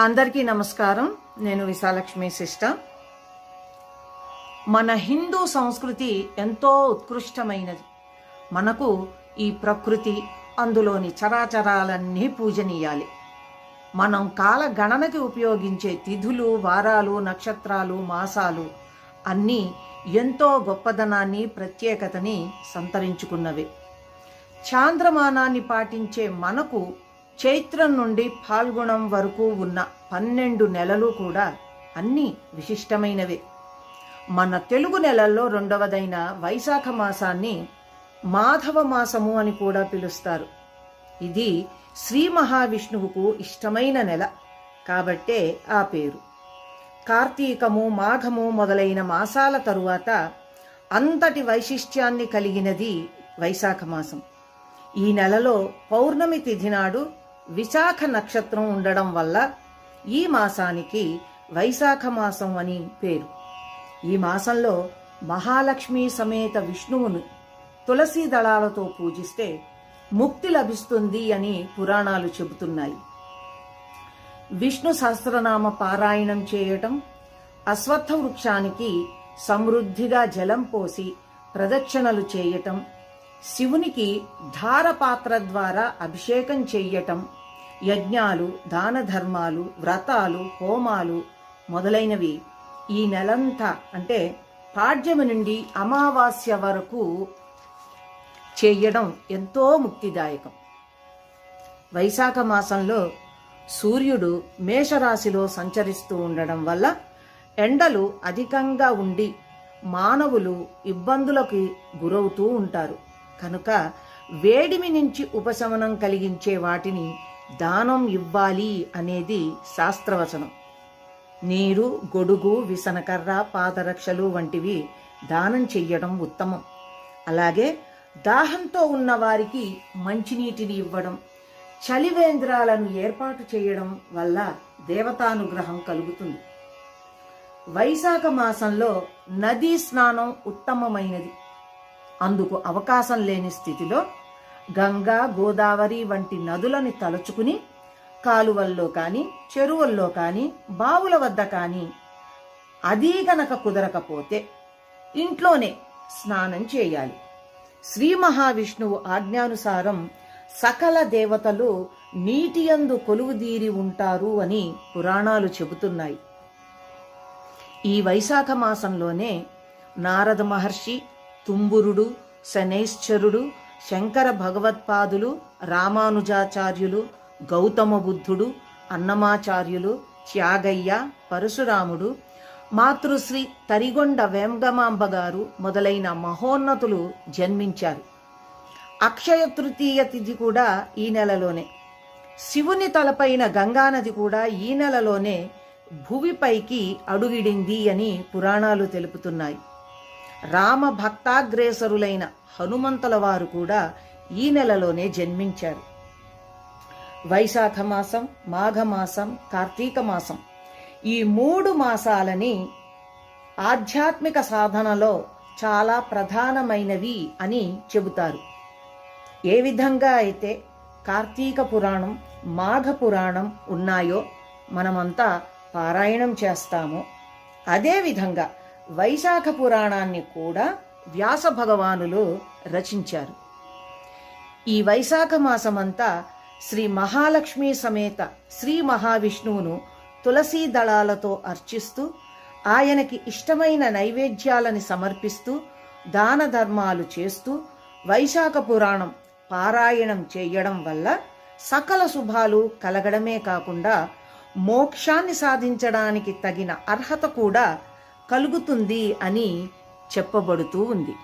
అందరికీ నమస్కారం. నేను విశాలక్ష్మి సిస్టర్. మన హిందూ సంస్కృతి ఎంతో ఉత్కృష్టమైనది. మనకు ఈ ప్రకృతి అందులోని చరాచరాలన్నీ పూజనీయాలి. మనం కాల గణనకి ఉపయోగించే తిథులు వారాలు నక్షత్రాలు మాసాలు అన్నీ ఎంతో గొప్పదనాన్ని ప్రత్యేకతని సంతరించుకున్నవి. చాంద్రమానాన్ని పాటించే మనకు చైత్రం నుండి పాల్గొనం వరకు ఉన్న పన్నెండు నెలలు కూడా అన్నీ విశిష్టమైనవే. మన తెలుగు నెలల్లో రెండవదైన వైశాఖ మాసాన్ని మాధవ మాసము అని కూడా పిలుస్తారు. ఇది శ్రీ మహావిష్ణువుకు ఇష్టమైన నెల కాబట్టే ఆ పేరు. కార్తీకము మాఘము మొదలైన మాసాల తరువాత అంతటి వైశిష్ట్యాన్ని కలిగినది వైశాఖ మాసం. ఈ నెలలో పౌర్ణమి తిథి నాడు విశాఖ నక్షత్రం ఉండడం వల్ల ఈ మాసానికి వైశాఖ మాసం అని పేరు. ఈ మాసంలో మహాలక్ష్మి సమేత విష్ణువును తులసి దళాలతో పూజిస్తే ముక్తి లభిస్తుంది అని పురాణాలు చెబుతున్నాయి. విష్ణు సహస్రనామ పారాయణం చేయటం అశ్వత్థ వృక్షానికి సమృద్ధిగా జలం పోసి ప్రదక్షిణలు చేయటం శివునికి ధారపాత్ర ద్వారా అభిషేకం చెయ్యటం యజ్ఞాలు దాన ధర్మాలు వ్రతాలు హోమాలు మొదలైనవి ఈ నెలంతా అంటే పాడ్యమి నుండి అమావాస్య వరకు చేయడం ఎంతో ముక్తిదాయకం. వైశాఖ మాసంలో సూర్యుడు మేషరాశిలో సంచరిస్తూ ఉండడం వల్ల ఎండలు అధికంగా ఉండి మానవులు ఇబ్బందులకి గురవుతూ ఉంటారు. కనుక వేడిమి నుంచి ఉపశమనం కలిగించే వాటిని దానం ఇవ్వాలి అనేది శాస్త్రవచనం. నీరు గొడుగు విసనకర్ర పాదరక్షలు వంటివి దానం చెయ్యడం ఉత్తమం. అలాగే దాహంతో ఉన్న వారికి మంచినీటిని ఇవ్వడం చలివేంద్రాలను ఏర్పాటు చేయడం వల్ల దేవతానుగ్రహం కలుగుతుంది. వైశాఖ మాసంలో నదీ స్నానం ఉత్తమమైనది. అందుకు అవకాశం లేని స్థితిలో గంగా గోదావరి వంటి నదులని తలుచుకుని కాలువల్లో కానీ చెరువుల్లో కానీ బావుల వద్ద కానీ అదీ గనక కుదరకపోతే ఇంట్లోనే స్నానం చేయాలి. శ్రీ మహావిష్ణువు ఆజ్ఞానుసారం సకల దేవతలు నీటియందు కొలువుదీరి ఉంటారు అని పురాణాలు చెబుతున్నాయి. ఈ వైశాఖ మాసంలోనే నారద మహర్షి తుంబురుడు శనేశ్వరుడు శంకర భగవత్పాదులు రామానుజాచార్యులు గౌతమ బుద్ధుడు అన్నమాచార్యులు త్యాగయ్య పరశురాముడు మాతృశ్రీ తరిగొండ వేంగమాంబ గారు మొదలైన మహోన్నతులు జన్మించారు. అక్షయ తృతీయ తిథి కూడా ఈ నెలలోనే. శివుని తలపైన గంగానది కూడా ఈ నెలలోనే భూమిపైకి అడుగిడింది అని పురాణాలు తెలుపుతున్నాయి. రామ భక్తాగ్రేసరులైన హనుమంతుల వారు కూడా ఈ నెలలోనే జన్మించారు. వైశాఖ మాసం మాఘమాసం కార్తీక మాసం ఈ మూడు మాసాలని ఆధ్యాత్మిక సాధనలో చాలా ప్రధానమైనవి అని చెబుతారు. ఏ విధంగా అయితే కార్తీక పురాణం మాఘ పురాణం ఉన్నాయో మనమంతా పారాయణం చేస్తామో అదేవిధంగా వైశాఖ పురాణాన్ని కూడా వ్యాస భగవానులు రచించారు. ఈ వైశాఖ మాసమంతా శ్రీ మహాలక్ష్మి సమేత శ్రీ మహావిష్ణువును తులసీ దళాలతో అర్చిస్తూ ఆయనకి ఇష్టమైన నైవేద్యాలని సమర్పిస్తూ దాన ధర్మాలు చేస్తూ వైశాఖ పురాణం పారాయణం చేయడం వల్ల సకల శుభాలు కలగడమే కాకుండా మోక్షాన్ని సాధించడానికి తగిన అర్హత కూడా కలుగుతుంది అని చెప్పబడుతూ ఉంది.